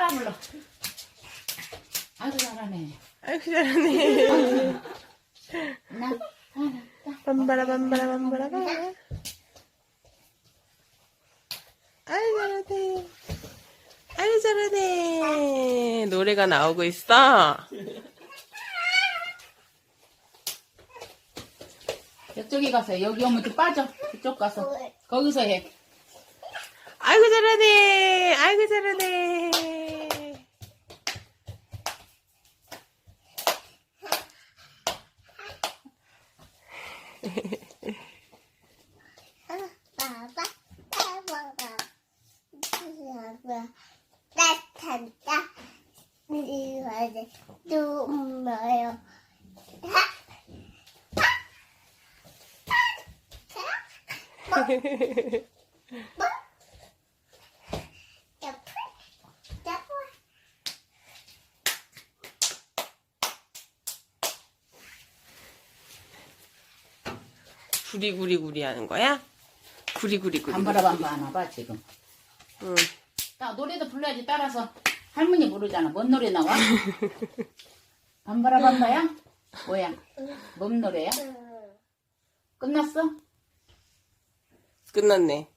따라 불러. 아주 잘하네. 아이고 잘하네. 나, 하나, 따. 밤바라 밤바라 밤바라 밤. 아이 잘하네. 아이 잘하네. 노래가 나오고 있어. 저쪽에 가서 해. 여기 오면 또 빠져. 그쪽 가서. 거기서 해. 아이고 잘하네. 아이고 잘하네. 봐봐, 봐봐. 봐봐. 나타났다. 이거는? 옆에, 옆에. 구리구리구리 하는 거야? 구리구리구리. 반바라 반바 하나 봐, 지금. 응. 나 노래도 불러야지 따라서. 할머니 부르잖아. 뭔 노래 나와? 반바라 반바야? 뭐야? 뭔 노래야? 끝났어? 끝났네.